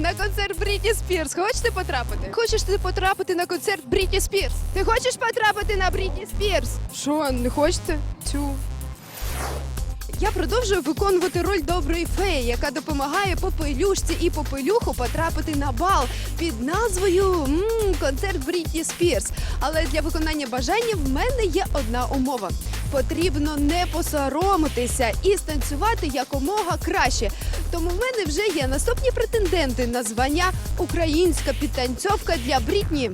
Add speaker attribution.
Speaker 1: на концерт Брітні Спірс. Хочете потрапити? Хочеш ти потрапити на концерт Брітні Спірс? Ти хочеш потрапити на Брітні Спірс? Що, не хочете? Тю. Я продовжую виконувати роль доброї феї, яка допомагає попелюшці і попелюху потрапити на бал під назвою м, концерт Брітні Спірс. Але для виконання бажання в мене є одна умова. Потрібно не посоромитися і станцювати якомога краще. Тому в мене вже є наступні претенденти на звання Українська підтанцьовка для Брітні.